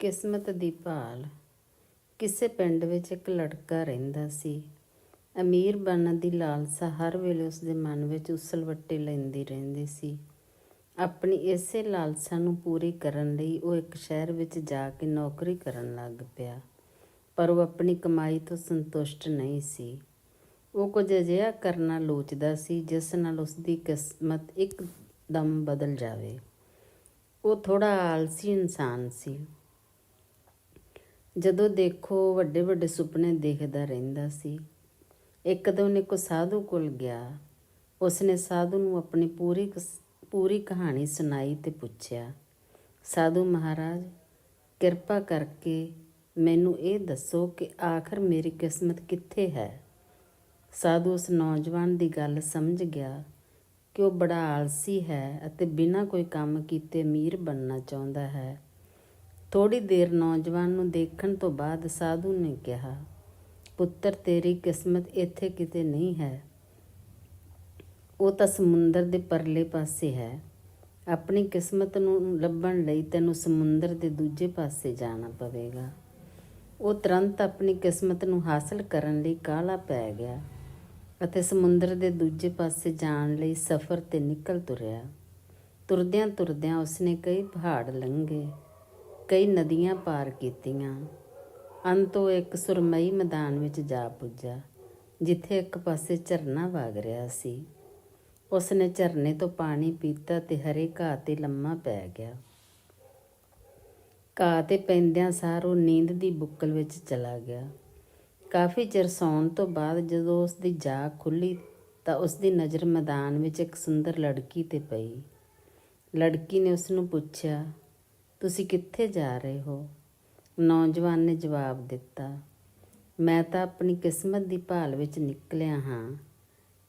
ਕਿਸਮਤ ਦੀ ਭਾਲ। ਕਿਸੇ ਪਿੰਡ ਵਿੱਚ ਇੱਕ ਲੜਕਾ ਰਹਿੰਦਾ ਸੀ। ਅਮੀਰ ਬਣਨ ਦੀ ਲਾਲਸਾ ਹਰ ਵੇਲੇ ਉਸ ਦੇ ਮਨ ਵਿੱਚ ਉਸਲਵੱਟੇ ਲੈਂਦੀ ਰਹਿੰਦੀ ਸੀ। ਆਪਣੀ ਇਸੇ ਲਾਲਸਾ ਨੂੰ ਪੂਰੀ ਕਰਨ ਲਈ ਉਹ ਇੱਕ ਸ਼ਹਿਰ ਵਿੱਚ ਜਾ ਕੇ ਨੌਕਰੀ ਕਰਨ ਲੱਗ ਪਿਆ, ਪਰ ਉਹ ਆਪਣੀ ਕਮਾਈ ਤੋਂ ਸੰਤੁਸ਼ਟ ਨਹੀਂ ਸੀ। ਉਹ ਕੁਝ ਅਜਿਹਾ ਕਰਨਾ ਲੋਚਦਾ ਸੀ ਜਿਸ ਨਾਲ ਉਸ ਦੀ ਕਿਸਮਤ ਇੱਕਦਮ ਬਦਲ ਜਾਵੇ। ਉਹ ਥੋੜਾ ਆਲਸੀ ਇਨਸਾਨ ਸੀ। ਜਦੋਂ ਦੇਖੋ ਵੱਡੇ ਵੱਡੇ ਸੁਪਨੇ ਦੇਖਦਾ ਰਹਿੰਦਾ ਸੀ। ਇੱਕਦਮ ਦਿਨ ਇੱਕ ਸਾਧੂ ਕੋਲ ਗਿਆ। ਉਸਨੇ ਸਾਧੂ ਨੂੰ ਆਪਣੀ ਪੂਰੀ ਕਸ- ਪੂਰੀ ਕਹਾਣੀ ਸੁਣਾਈ ਤੇ ਪੁੱਛਿਆ, ਸਾਧੂ ਮਹਾਰਾਜ, ਕਿਰਪਾ ਕਰਕੇ ਮੈਨੂੰ ਇਹ ਦੱਸੋ ਕਿ ਆਖਰ ਮੇਰੀ ਕਿਸਮਤ ਕਿੱਥੇ ਹੈ? ਸਾਧੂ ਉਸ ਨੌਜਵਾਨ ਦੀ ਗੱਲ ਸਮਝ ਗਿਆ ਕਿ ਉਹ ਬੜਾ ਆਲਸੀ ਹੈ ਅਤੇ ਬਿਨਾਂ ਕੋਈ ਕੰਮ ਕੀਤੇ ਅਮੀਰ ਬਣਨਾ ਚਾਹੁੰਦਾ ਹੈ। ਥੋੜੀ ਦੇਰ ਨੌਜਵਾਨ ਨੂੰ ਦੇਖਣ ਤੋਂ ਬਾਅਦ ਸਾਧੂ ਨੇ ਕਿਹਾ, ਪੁੱਤਰ, ਤੇਰੀ ਕਿਸਮਤ ਇੱਥੇ ਕਿਤੇ ਨਹੀਂ ਹੈ। ਉਹ ਤਾਂ ਸਮੁੰਦਰ ਦੇ ਪਰਲੇ ਪਾਸੇ ਹੈ। ਆਪਣੀ ਕਿਸਮਤ ਨੂੰ ਲੱਭਣ ਲਈ ਤੈਨੂੰ ਸਮੁੰਦਰ ਦੇ ਦੂਜੇ ਪਾਸੇ ਜਾਣਾ ਪਵੇਗਾ। ਉਹ ਤੁਰੰਤ ਆਪਣੀ ਕਿਸਮਤ ਨੂੰ ਹਾਸਲ ਕਰਨ ਲਈ ਕਾਹਲਾ ਪੈ ਗਿਆ ਅਤੇ ਸਮੁੰਦਰ ਦੇ ਦੂਜੇ ਪਾਸੇ ਜਾਣ ਲਈ ਸਫ਼ਰ ਤੇ ਨਿਕਲ ਤੁਰਿਆ। ਤੁਰਦਿਆਂ ਤੁਰਦਿਆਂ ਉਸਨੇ ਕਈ ਪਹਾੜ ਲੰਘੇ। ਕਈ ਨਦੀਆਂ ਪਾਰ ਕੀਤੀਆਂ। ਅੰਤੋਂ ਇੱਕ ਸੁਰਮਈ ਮੈਦਾਨ ਵਿੱਚ ਜਾ ਪੁੱਜਾ, ਜਿੱਥੇ ਇੱਕ ਪਾਸੇ ਝਰਨਾ ਵਗ ਰਿਹਾ ਸੀ। ਉਸਨੇ ਝਰਨੇ ਤੋਂ ਪਾਣੀ ਪੀਤਾ ਤੇ ਹਰੇ ਘਾਹ ਤੇ ਲੰਮਾ ਪੈ ਗਿਆ। ਘਾਹ ਤੇ ਪੈਂਦਿਆਂ ਸਾਰ ਉਹ ਨੀਂਦ ਦੀ ਬੁੱਕਲ ਵਿੱਚ ਚਲਾ ਗਿਆ। ਕਾਫੀ ਚਿਰ ਸੌਣ ਤੋਂ ਬਾਅਦ ਜਦੋਂ ਉਸ ਦੀ ਜਾਗ ਖੁੱਲੀ ਤਾਂ ਉਸ ਦੀ ਨਜ਼ਰ ਮੈਦਾਨ ਵਿੱਚ ਇੱਕ ਸੁੰਦਰ ਲੜਕੀ ਤੇ ਪਈ। ਲੜਕੀ ਨੇ ਉਸ ਨੂੰ ਪੁੱਛਿਆ ਤੁਸੀਂ ਕਿੱਥੇ ਜਾ ਰਹੇ ਹੋ? ਨੌਜਵਾਨ ਨੇ ਜਵਾਬ ਦਿੱਤਾ, ਮੈਂ ਤਾਂ ਆਪਣੀ ਕਿਸਮਤ ਦੀ ਭਾਲ ਵਿੱਚ ਨਿਕਲਿਆ ਹਾਂ।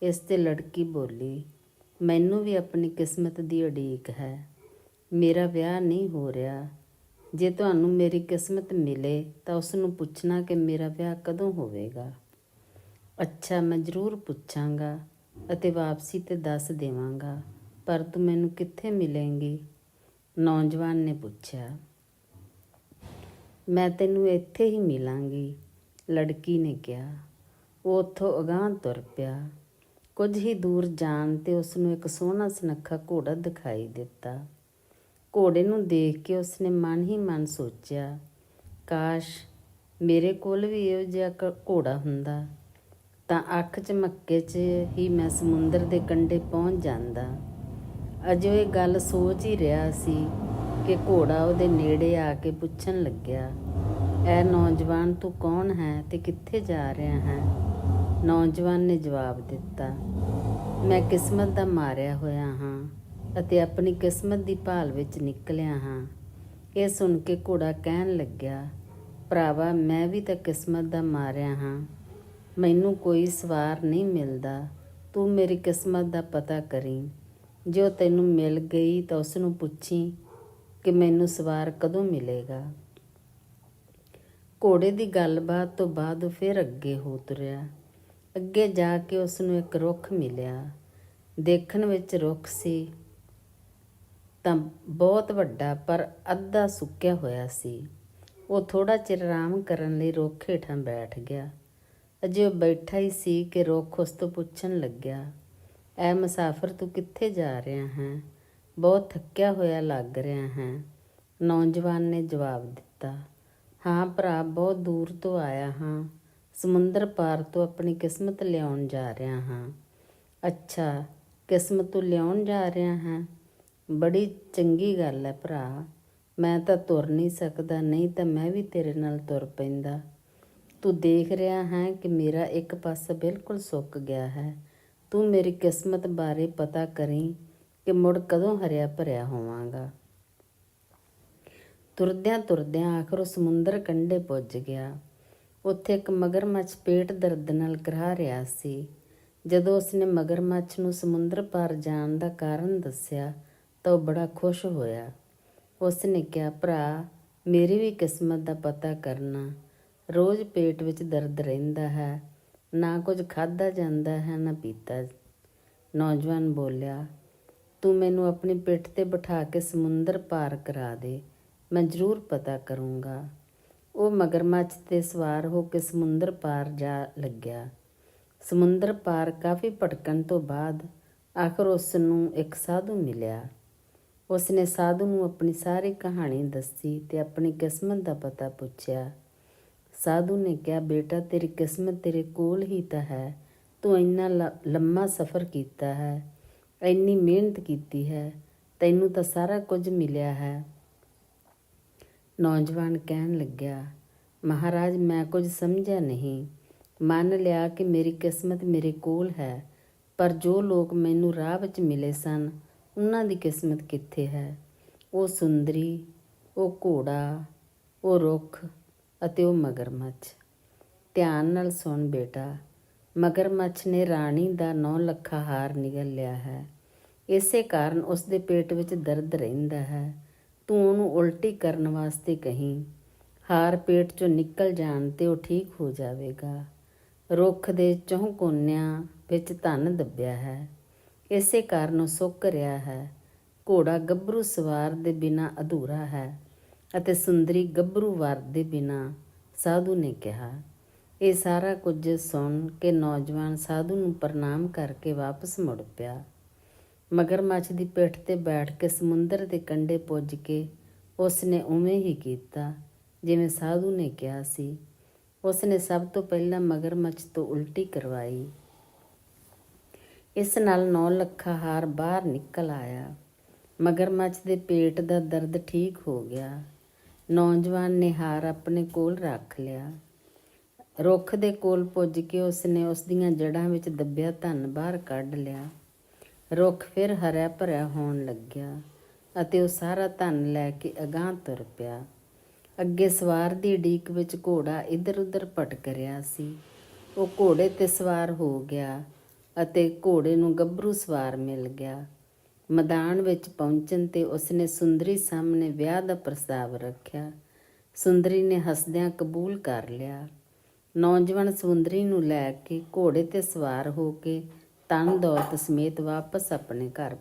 ਇਸ ਤੇ ਲੜਕੀ ਬੋਲੀ, ਮੈਨੂੰ ਵੀ ਆਪਣੀ ਕਿਸਮਤ ਦੀ ਉਡੀਕ ਹੈ। ਮੇਰਾ ਵਿਆਹ ਨਹੀਂ ਹੋ ਰਿਹਾ। ਜੇ ਤੁਹਾਨੂੰ ਮੇਰੀ ਕਿਸਮਤ ਮਿਲੇ ਤਾਂ ਉਸ ਨੂੰ ਪੁੱਛਣਾ ਕਿ ਮੇਰਾ ਵਿਆਹ ਕਦੋਂ ਹੋਵੇਗਾ। ਅੱਛਾ, ਮੈਂ ਜ਼ਰੂਰ ਪੁੱਛਾਂਗਾ ਅਤੇ ਵਾਪਸੀ ਤੇ ਦੱਸ ਦੇਵਾਂਗਾ। ਪਰ ਤੂੰ ਮੈਨੂੰ ਕਿੱਥੇ ਮਿਲੇਂਗੀ? ਨੌਜਵਾਨ ਨੇ ਪੁੱਛਿਆ, ਮੈਂ ਤੈਨੂੰ ਇੱਥੇ ਹੀ ਮਿਲਾਂਗੀ। ਲੜਕੀ ਨੇ ਕਿਹਾ, ਉਹ ਉੱਥੋਂ ਅਗਾਂਹ ਤੁਰ ਪਿਆ। ਕੁਝ ਹੀ ਦੂਰ ਜਾਣ ਤੇ ਉਸ ਨੂੰ ਇੱਕ ਸੋਹਣਾ ਸੁਨੱਖਾ ਘੋੜਾ ਦਿਖਾਈ ਦਿੱਤਾ। ਘੋੜੇ ਨੂੰ ਦੇਖ ਕੇ ਉਸਨੇ ਮਨ ਹੀ ਮਨ ਸੋਚਿਆ, ਕਾਸ਼ ਮੇਰੇ ਕੋਲ ਵੀ ਇਹੋ ਜਿਹਾ ਘੋੜਾ ਹੁੰਦਾ। ਤਾਂ ਅੱਖ ਚਮੱਕੇ 'ਚ ਹੀ ਮੈਂ ਸਮੁੰਦਰ ਦੇ ਕੰਢੇ ਪਹੁੰਚ ਜਾਂਦਾ। ਅਜੇ ਇਹ ਗੱਲ ਸੋਚ ਹੀ ਰਿਹਾ ਸੀ ਕਿ ਘੋੜਾ ਉਹਦੇ ਨੇੜੇ ਆ ਕੇ ਪੁੱਛਣ ਲੱਗਿਆ ਐ ਨੌਜਵਾਨ ਤੂੰ ਕੌਣ ਹੈ ਤੇ ਕਿੱਥੇ ਜਾ ਰਿਹਾ ਹੈ? ਨੌਜਵਾਨ ਨੇ ਜਵਾਬ ਦਿੱਤਾ, ਮੈਂ ਕਿਸਮਤ ਦਾ ਮਾਰਿਆ ਹੋਇਆ ਹਾਂ ਅਤੇ ਆਪਣੀ ਕਿਸਮਤ ਦੀ ਭਾਲ ਵਿੱਚ ਨਿਕਲਿਆ ਹਾਂ। ਇਹ ਸੁਣ ਕੇ ਘੋੜਾ ਕਹਿਣ ਲੱਗਿਆ, ਭਰਾਵਾ, ਮੈਂ ਵੀ ਤਾਂ ਕਿਸਮਤ ਦਾ ਮਾਰਿਆ ਹਾਂ। ਮੈਨੂੰ ਕੋਈ ਸਵਾਰ ਨਹੀਂ ਮਿਲਦਾ। ਤੂੰ ਮੇਰੀ ਕਿਸਮਤ ਦਾ ਪਤਾ ਕਰੀਂ। ਜੋ ਤੈਨੂੰ ਮਿਲ ਗਈ ਤਾਂ ਉਸ ਨੂੰ ਪੁੱਛੀ ਕਿ ਮੈਨੂੰ ਸਵਾਰ ਕਦੋਂ ਮਿਲੇਗਾ। ਘੋੜੇ ਦੀ ਗੱਲਬਾਤ ਤੋਂ ਬਾਅਦ ਉਹ ਫਿਰ ਅੱਗੇ ਹੋ ਤੁਰਿਆ। ਅੱਗੇ ਜਾ ਕੇ ਉਸ ਨੂੰ ਇੱਕ ਰੁੱਖ ਮਿਲਿਆ। ਦੇਖਣ ਵਿੱਚ ਰੁੱਖ ਸੀ। ਤਾਂ ਬਹੁਤ ਵੱਡਾ, ਪਰ ਅੱਧਾ ਸੁੱਕਿਆ ਹੋਇਆ ਸੀ। ਉਹ ਥੋੜਾ ਚਿਰ ਆਰਾਮ ਕਰਨ ਲਈ ਰੁੱਖ ਹੇਠਾਂ ਬੈਠ ਗਿਆ। ਅਜੇ ਉਹ ਬੈਠਾ ਹੀ ਸੀ ਕਿ ਰੁੱਖ ਉਸ ਤੋਂ ਪੁੱਛਣ ਲੱਗਿਆ। ਐ ਮੁਸਾਫਰ ਤੂੰ ਕਿੱਥੇ ਜਾ ਰਿਹਾ ਹੈ? ਬਹੁਤ ਥੱਕਿਆ ਹੋਇਆ ਲੱਗ ਰਿਹਾ ਹੈ। ਨੌਜਵਾਨ ਨੇ ਜਵਾਬ ਦਿੱਤਾ, ਹਾਂ ਭਰਾ, ਬਹੁਤ ਦੂਰ ਤੋਂ ਆਇਆ ਹਾਂ। ਸਮੁੰਦਰ ਪਾਰ ਤੋਂ ਆਪਣੀ ਕਿਸਮਤ ਲਿਆਉਣ ਜਾ ਰਿਹਾ ਹਾਂ। ਅੱਛਾ, ਕਿਸਮਤ ਤੂੰ ਲਿਆਉਣ ਜਾ ਰਿਹਾ ਹੈ? ਬੜੀ ਚੰਗੀ ਗੱਲ ਹੈ ਭਰਾ। ਮੈਂ ਤਾਂ ਤੁਰ ਨਹੀਂ ਸਕਦਾ, ਨਹੀਂ ਤਾਂ ਮੈਂ ਵੀ ਤੇਰੇ ਨਾਲ ਤੁਰ ਪੈਂਦਾ। ਤੂੰ ਦੇਖ ਰਿਹਾ ਹੈ ਕਿ ਮੇਰਾ ਇੱਕ ਪਾਸਾ ਬਿਲਕੁਲ ਸੁੱਕ ਗਿਆ ਹੈ। ਤੂੰ ਮੇਰੀ ਕਿਸਮਤ ਬਾਰੇ ਪਤਾ ਕਰੀ ਕਿ ਮੁੜ ਕਦੋਂ ਹਰਿਆ ਭਰਿਆ ਹੋਵਾਂਗਾ। ਤੁਰਦਿਆਂ ਤੁਰਦਿਆਂ ਆਖਰ ਉਹ ਸਮੁੰਦਰ ਕੰਢੇ ਪੁੱਜ ਗਿਆ। ਉੱਥੇ ਇੱਕ ਮਗਰਮੱਛ ਪੇਟ ਦਰਦ ਨਾਲ ਕਰਾ ਰਿਹਾ ਸੀ। ਜਦੋਂ ਉਸਨੇ ਮਗਰਮੱਛ ਨੂੰ ਸਮੁੰਦਰ ਪਾਰ ਜਾਣ ਦਾ ਕਾਰਨ ਦੱਸਿਆ ਤਾਂ ਉਹ ਬੜਾ ਖੁਸ਼ ਹੋਇਆ। ਉਸਨੇ ਕਿਹਾ, ਭਰਾ, ਮੇਰੀ ਵੀ ਕਿਸਮਤ ਦਾ ਪਤਾ ਕਰਨਾ। ਰੋਜ਼ ਪੇਟ ਵਿੱਚ ਦਰਦ ਰਹਿੰਦਾ ਹੈ। ਨਾ ਕੁਝ ਖਾਦਾ ਜਾਂਦਾ ਹੈ, ਨਾ ਪੀਤਾ। ਨੌਜਵਾਨ ਬੋਲਿਆ, ਤੂੰ ਮੈਨੂੰ ਆਪਣੀ ਪਿੱਠ ਤੇ ਬਿਠਾ ਕੇ ਸਮੁੰਦਰ ਪਾਰ ਕਰਾ ਦੇ, ਮੈਂ ਜ਼ਰੂਰ ਪਤਾ ਕਰੂੰਗਾ। ਉਹ ਮਗਰਮੱਛ ਤੇ ਸਵਾਰ ਹੋ ਕੇ ਸਮੁੰਦਰ ਪਾਰ ਜਾ ਲੱਗਿਆ। ਸਮੁੰਦਰ ਪਾਰ ਕਾਫੀ ਭਟਕਣ ਤੋਂ ਬਾਅਦ ਆਖਰ ਉਸ ਨੂੰ ਇੱਕ ਸਾਧੂ ਮਿਲਿਆ। ਉਸ ਨੇ ਸਾਧੂ ਨੂੰ ਆਪਣੀ ਸਾਰੀ ਕਹਾਣੀ ਦੱਸੀ ਤੇ ਆਪਣੀ ਕਿਸਮਤ ਦਾ ਪਤਾ ਪੁੱਛਿਆ ਸਾਧੂ ਨੇ ਕਿਹਾ, ਬੇਟਾ, ਤੇਰੀ ਕਿਸਮਤ ਤੇਰੇ ਕੋਲ ਹੀ ਤਾਂ ਹੈ। ਤੂੰ ਇੰਨਾ ਲ- ਲੰਮਾ ਸਫ਼ਰ ਕੀਤਾ ਹੈ, ਇੰਨੀ ਮਿਹਨਤ ਕੀਤੀ ਹੈ, ਤੈਨੂੰ ਤਾਂ ਸਾਰਾ ਕੁਝ ਮਿਲਿਆ ਹੈ। ਨੌਜਵਾਨ ਕਹਿਣ ਲੱਗਿਆ, ਮਹਾਰਾਜ, ਮੈਂ ਕੁਝ ਸਮਝਿਆ ਨਹੀਂ। ਮੰਨ ਲਿਆ ਕਿ ਮੇਰੀ ਕਿਸਮਤ ਮੇਰੇ ਕੋਲ ਹੈ, ਪਰ ਜੋ ਲੋਕ ਮੈਨੂੰ ਰਾਹ ਵਿੱਚ ਮਿਲੇ ਸਨ, ਉਹਨਾਂ ਦੀ ਕਿਸਮਤ ਕਿੱਥੇ ਹੈ? ਉਹ ਸੁੰਦਰੀ, ਉਹ ਘੋੜਾ, ਉਹ ਰੁੱਖ ਅਤੇ ਉਹ ਮਗਰਮੱਛ। ਧਿਆਨ ਨਾਲ ਸੁਣ ਬੇਟਾ, ਮਗਰਮੱਛ ਨੇ ਰਾਣੀ ਦਾ 9 ਲੱਖਾ ਹਾਰ ਨਿਗਲ ਲਿਆ ਹੈ। ਇਸੇ ਕਾਰਨ ਉਸ ਦੇ ਪੇਟ ਵਿੱਚ ਦਰਦ ਰਹਿੰਦਾ ਹੈ। ਤੂੰ ਉਹਨੂੰ ਉਲਟੀ ਕਰਨ ਵਾਸਤੇ ਕਹੀਂ, ਹਾਰ ਪੇਟ ਚੋਂ ਨਿਕਲ ਜਾਣ ਤੇ ਉਹ ਠੀਕ ਹੋ ਜਾਵੇਗਾ। ਰੁੱਖ ਦੇ ਚੌਂ ਕੋਨਿਆਂ ਵਿੱਚ ਧਨ ਦੱਬਿਆ ਹੈ। ਇਸੇ ਕਾਰਨ ਉਹ ਸੁੱਕ ਰਿਹਾ ਹੈ। ਘੋੜਾ ਗੱਭਰੂ ਸਵਾਰ ਦੇ ਬਿਨਾ ਅਧੂਰਾ ਹੈ। ਅਤੇ ਸੁੰਦਰੀ ਗੱਭਰੂ ਵਰ ਦੇ ਬਿਨਾ ਸਾਧੂ ਨੇ ਕਿਹਾ, ਇਹ ਸਾਰਾ ਕੁਝ ਸੁਣ ਕੇ ਨੌਜਵਾਨ ਸਾਧੂ ਨੂੰ ਪ੍ਰਣਾਮ ਕਰਕੇ ਵਾਪਸ ਮੁੜ ਪਿਆ। ਮਗਰਮੱਛ ਦੀ ਪਿੱਠ ਤੇ ਬੈਠ ਕੇ ਸਮੁੰਦਰ ਦੇ ਕੰਢੇ ਪੁੱਜ ਕੇ ਉਸ ਨੇ ਉਵੇਂ ਹੀ ਕੀਤਾ ਜਿਵੇਂ ਸਾਧੂ ਨੇ ਕਿਹਾ ਸੀ। ਉਸ ਨੇ ਸਭ ਤੋਂ ਪਹਿਲਾਂ ਮਗਰਮੱਛ ਤੋਂ ਉਲਟੀ ਕਰਵਾਈ। ਇਸ ਨਾਲ 9 ਲੱਖਾ ਹਾਰ ਬਾਹਰ ਨਿਕਲ ਆਇਆ। ਮਗਰਮੱਛ ਦੇ ਪੇਟ ਦਾ ਦਰਦ ਠੀਕ ਹੋ ਗਿਆ। ਨੌਜਵਾਨ ਨੇ ਹਾਰ ਆਪਣੇ ਕੋਲ ਰੱਖ ਲਿਆ। ਰੁੱਖ ਦੇ ਕੋਲ ਪੁੱਜ ਕੇ ਉਸ ਨੇ ਉਸ ਦੀਆਂ ਜੜ੍ਹਾਂ ਵਿੱਚ ਦੱਬਿਆ ਧਨ ਬਾਹਰ ਕੱਢ ਲਿਆ। ਰੁੱਖ ਫਿਰ ਹਰਿਆ ਭਰਿਆ ਹੋਣ ਲੱਗਿਆ ਅਤੇ ਉਹ ਸਾਰਾ ਧਨ ਲੈ ਕੇ ਅਗਾਂਹ ਤੁਰ ਪਿਆ। ਅੱਗੇ ਸਵਾਰ ਦੀ ਢੀਕ ਵਿੱਚ ਘੋੜਾ ਇੱਧਰ-ਉੱਧਰ ਭਟਕ ਰਿਹਾ ਸੀ। ਉਹ ਘੋੜੇ ਤੇ ਸਵਾਰ ਹੋ ਗਿਆ ਅਤੇ ਘੋੜੇ ਨੂੰ ਗੱਭਰੂ ਸਵਾਰ ਮਿਲ ਗਿਆ। ਮੈਦਾਨ ਵਿੱਚ ਪਹੁੰਚਣ ਤੇ ਉਸਨੇ ਸੁੰਦਰੀ ਸਾਹਮਣੇ ਵਿਆਹ ਦਾ ਪ੍ਰਸਤਾਵ ਰੱਖਿਆ। ਸੁੰਦਰੀ ਨੇ ਹੱਸਦਿਆਂ ਕਬੂਲ ਕਰ ਲਿਆ। ਨੌਜਵਾਨ ਸੁੰਦਰੀ ਨੂੰ ਲੈ ਕੇ ਘੋੜੇ ਤੇ ਸਵਾਰ ਹੋ ਕੇ ਤਨ ਦੌਲਤ ਸਮੇਤ ਵਾਪਸ ਆਪਣੇ ਘਰ